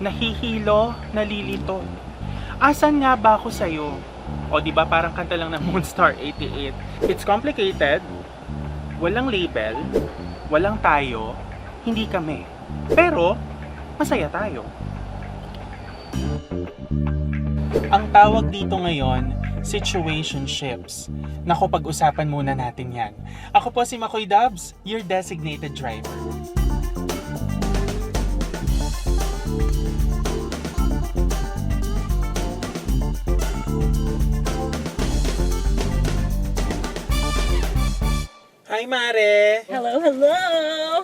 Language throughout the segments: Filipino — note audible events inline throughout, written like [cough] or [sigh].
nahihilo, nalilito. Asan nga ba ako sa'yo? O di ba parang kanta lang ng [laughs] Moonstar 88. It's complicated, walang label, walang tayo, hindi kami. Pero, masaya tayo. Ang tawag dito ngayon, situationships. Naku, pag-usapan muna natin yan. Ako po si Makoy Dubs, your designated driver. Hi, Mare! Hello, hello!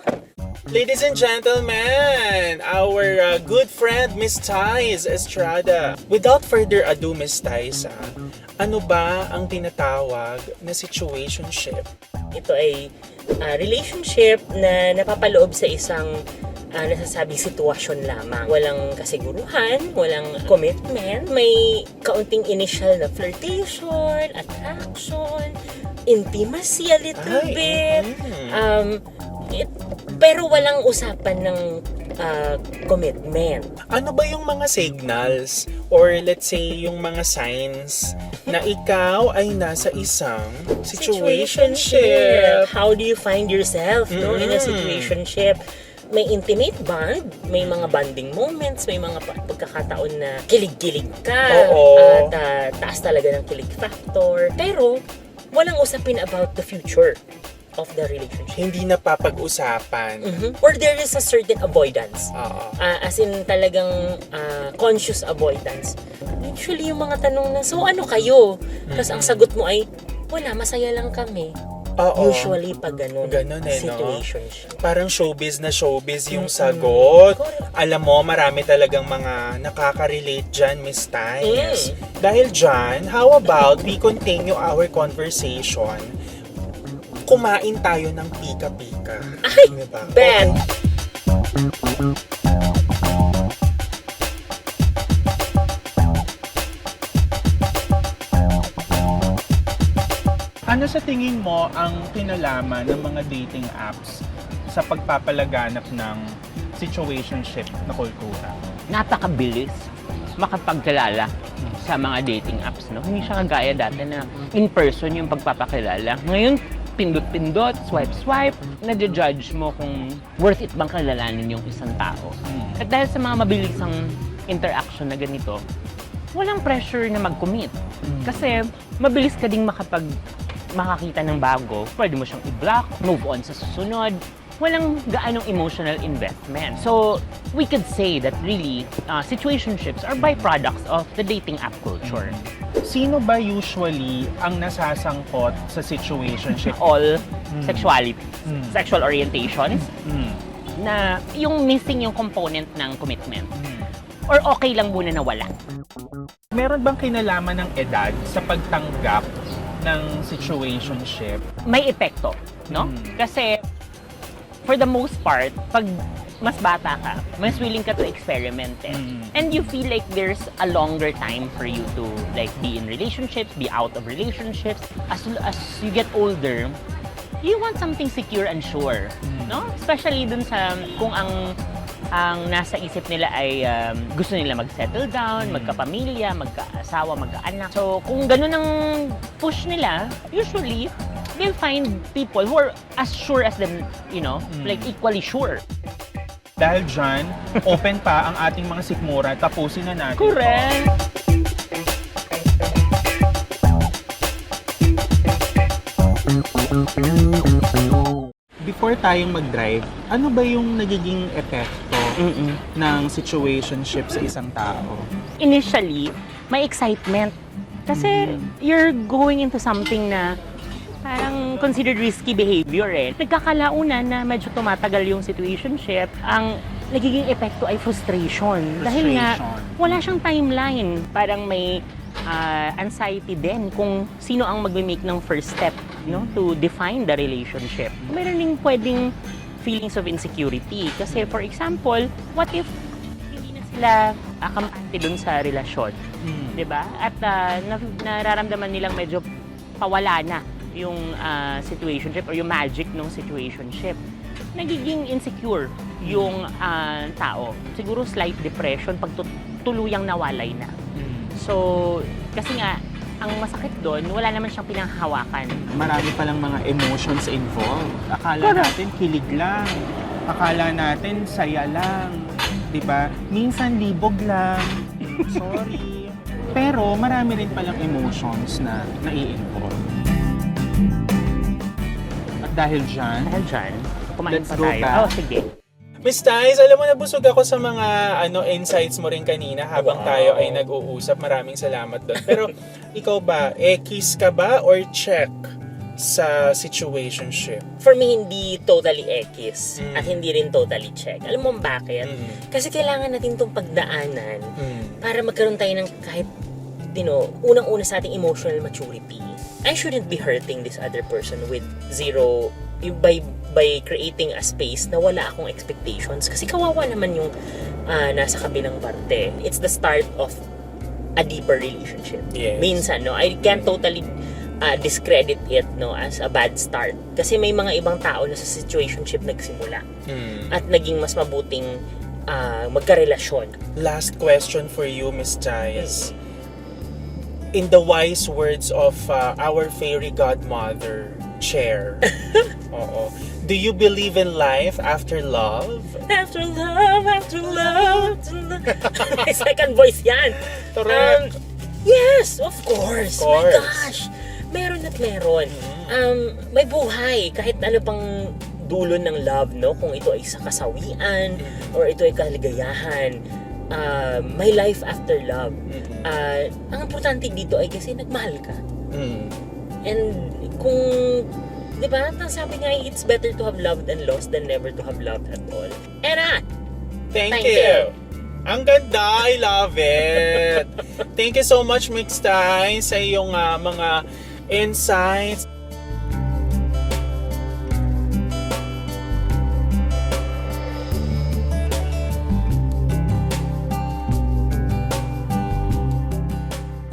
Ladies and gentlemen, our uh, good friend Miss Thais Estrada. Without further ado, Miss Thais, ah, ano ba ang tinatawag na situationship? Ito ay ah, relationship na napapaloob sa isang ah, nasasabing sitwasyon lamang. Walang kasiguruhan, walang commitment, may kaunting initial na flirtation, attraction, intimacy a little Ay, bit. mhm. Um, it- pero walang usapan ng ah, commitment. Ano ba yung mga signals or let's say yung mga signs na ikaw ay nasa isang situationship? How do you find yourself no, in a Mm. situationship? May intimate bond, may mga bonding moments, may mga pa- pagkakataon na kilig-kilig ka, Oo. at ah, taas talaga ng kilig factor. Pero, walang usapin about the future of the relationship. Hindi na papag-usapan. Mhm. Or there is a certain avoidance. Oo. Ah, as in talagang ah, conscious avoidance. Usually yung mga tanong na, so ano kayo? Tapos ang sagot mo ay, wala, masaya lang kami. Oo. Usually pag ganun, Ganun eh, no? situationship. parang showbiz na showbiz yung Mm-mm. sagot. Correct. Alam mo, marami talagang mga nakaka-relate dyan, Miss Thais. Mm. Dahil dyan, how about we continue our conversation? Kumain tayo ng pika-pika. Ay, Diba? bet. Okay. Sa tingin mo ang kinalaman ng mga dating apps sa pagpapalaganap ng situationship na kultura? napakabilis makapagkilala sa mga dating apps, no? Hindi siya kagaya dati na in person yung pagpapakilala. Ngayon, pindot-pindot, swipe-swipe, nadja-judge mo kung worth it bang kilalanin yung isang tao. At dahil sa mga mabilisang interaction na ganito, walang pressure na mag-commit. Kasi mabilis ka ding makapag makakita ng bago, pwede mo siyang i-block, move on sa susunod. Walang gaanong emotional investment. So, we could say that really, uh, situationships are byproducts of the dating app culture. Sino ba usually ang nasasangkot sa situationship? All sexuality, Mm. sexual orientations, Mm. na yung missing yung component ng commitment. Mm. Or okay lang muna na wala. Meron bang kinalaman ng edad sa pagtanggap ng situationship? may epekto, no? Mm. Kasi for the most part, pag mas bata ka, mas willing ka to experiment eh. Mm. And you feel like there's a longer time for you to like be in relationships, be out of relationships. As as you get older, you want something secure and sure, Mm. no? Especially dun sa kung ang ang nasa isip nila ay um, gusto nila mag-settle down, Mm. magkapamilya, magkaasawa, magkaanak. So, kung ganun ang push nila, usually, they'll find people who are as sure as them, you know, Mm. like equally sure. Dahil dyan, [laughs] open pa ang ating mga sikmura. Tapusin na natin. Correct. Before tayong mag-drive, ano ba yung nagiging epekto Mm-mm. ng situationship sa isang tao? Initially, may excitement. Kasi you're going into something na parang considered risky behavior eh. Nagkakalaunan na medyo tumatagal yung situationship. Ang nagiging epekto ay frustration. Dahil nga, Frustration. wala siyang timeline. Parang may ah, anxiety din kung sino ang magme-make ng first step no to define the relationship. Meron ding pwedeng feelings of insecurity. Kasi for example, what if hindi na sila uh, kampante dun sa relasyon? Mm. 'di ba? At na- nararamdaman nilang medyo pawala na yung ah, situationship or yung magic ng situationship. Nagiging insecure yung ah, tao. Siguro slight depression pag tu- tuluyang nawalay na. So, kasi nga, ang masakit doon, wala naman siyang pinanghawakan. Marami palang mga emotions involved. Akala Correct. natin kilig lang. Akala natin saya lang. 'Di ba? Minsan libog lang. [laughs] Sorry. Pero marami rin palang emotions na nai-involve. At dahil dyan, Dahil dyan, kumain Let's pa go tayo. back. Oh, sige. Miss Tais, alam mo nabusog ako sa mga ano insights mo rin kanina habang Wow. tayo ay nag-uusap. Maraming salamat doon. Pero [laughs] ikaw ba, eh kiss ka ba or check sa situationship? For me, hindi totally ekis Mm. at hindi rin totally check. Alam mo bakit? Mm. Kasi kailangan natin itong pagdaanan Mm. para magkaroon tayo ng kahit, you know, unang-una sa ating emotional maturity. I shouldn't be hurting this other person with zero, by by creating a space na wala akong expectations. Kasi kawawa naman yung ah, nasa kabilang parte. It's the start of a deeper relationship. Yes. Minsan, no, I can't totally ah, discredit it no as a bad start. Kasi may mga ibang tao na sa situationship nagsimula Mm. at naging mas mabuting ah, magkarelasyon. Last question for you, Miss Tais. In the wise words of uh, our fairy godmother, Chair. [laughs] Oo. Do you believe in life after love? After love, after love, after love. [laughs] Second voice yan. Correct. Um, yes, of course. Of My course. gosh. Meron at meron. Um, may buhay. Kahit ano pang dulo ng love, no? Kung ito ay sa kasawian or ito ay kaligayahan. Uh, may life after love. Mm. Uh, ang importante dito ay kasi nagmahal ka. Mm. And kung, di ba, ang sabi nga, it's better to have loved and lost than never to have loved at all. Era! Thank, Thank you. Ang ganda, I love it. [laughs] Thank you so much, Mix Tay, sa iyong ah, mga insights.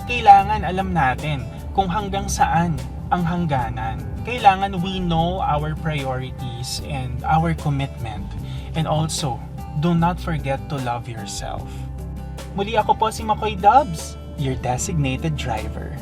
Kailangan alam natin kung hanggang saan ang hangganan. Kailangan we know our priorities and our commitment. And also, do not forget to love yourself. Muli ako po si Makoy Dubs, your designated driver.